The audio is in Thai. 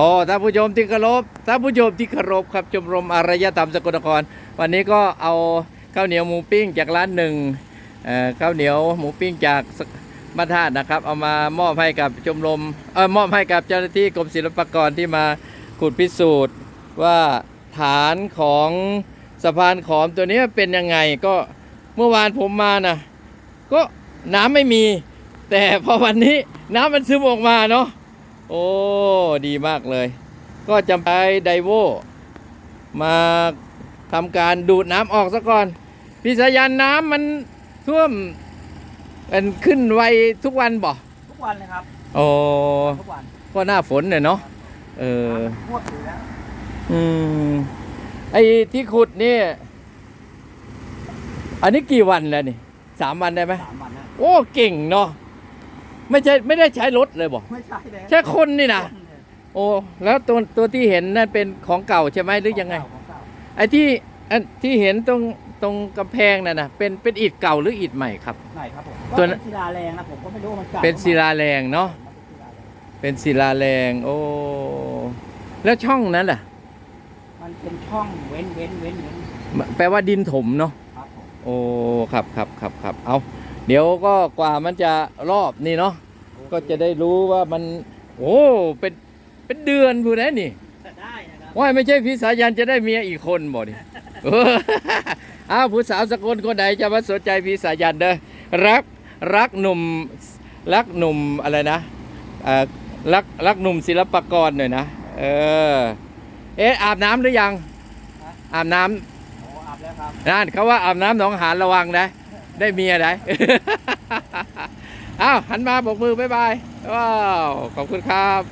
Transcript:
โอ้ท่านผู้ชมที่เคารพท่านผู้ชมที่เคารพครับชมรมอารยธรรมสกลนคร วันนี้ก็เอาข้าวเหนียวหมูปิ้งจากร้านหนึ่งข้าวเหนียวหมูปิ้งจากสมาธาตุนะครับ เอามามอบให้กับชมรมเออมอบให้กับเจ้าหน้าที่กรมศิลปากรที่มาขุดพิสูจน์ว่าฐานของสะพานขอมตัวนี้เป็นยังไงก็เมื่อวานผมมานะก็น้ำไม่มี แต่พอวันนี้น้ำมันซึมออกมาเนาะ โอ้ ดีมากเลย ก็จะไปไดโวมาทำการดูดน้ำออกซะก่อนพี่สายันน้ำมันท่วมมันขึ้นไวทุกวันบ่ทุกวันเลยครับโอ้ทุกวันก็หน้าฝนเนี่ยเนาะเออน้ำมันท่วมอยู่แล้วอืมไอ้ที่ขุดนี่ อันนี้กี่วันแล้วนี่สามวันได้ไหมสามวันนะโอ้ เก่งเนาะ ไม่ใช่ไม่ได้ใช้รถเลยบ่ไม่ใช่เลยใช่คนนี่นะโอ้แล้วตัวตัวที่เห็นนั่นเป็นของเก่าใช่ไหมหรือยังไงของเก่าไอ้ที่อันที่เห็นตรงตรงกำแพงนั่นนะเป็นเป็นอิฐเก่าหรืออิฐใหม่ครับ ไหนครับผมตัก็วเป็นั้นนศิลาแรงนะผมก็ไม่รู้ว่ามันเก่าเป็นศิลาแรงเนาะเป็นศิลาแรง โอ้แล้วช่องนั้นล่ะ มันเป็นช่องเว้นเว้นเว้นเว้นแปลว่าดินถมเนาะ ครับผมโอ้ครับครับครับครับเอา เดี๋ยวก็กว่ามันจะรอบนี่เนาะก็จะได้รู้ว่ามัน โอ้เป็นเป็นเดือนพูดนะนี่ได้นะครับว่าไม่ใช่พี่สายันจะได้เมียอีกคนบ่ดิเอออ้าวผู้สาวสกลคนไหนจะมาสนใจพี่สายันเด้อรักรักหนุ่มรักหนุ่มอะไรนะเอ่อรักรักหนุ่มศิลปากรหน่อยนะเออเอ๊ะอาบน้ำหรือยังอาบน้ำโอ้อาบแล้วครับนั่นเขาว่าอาบน้ำหนองหานระวังนะ ได้เมียได้ อ้าวหันมาบอกมือบ๊ายบาย ว้าว ขอบคุณครับ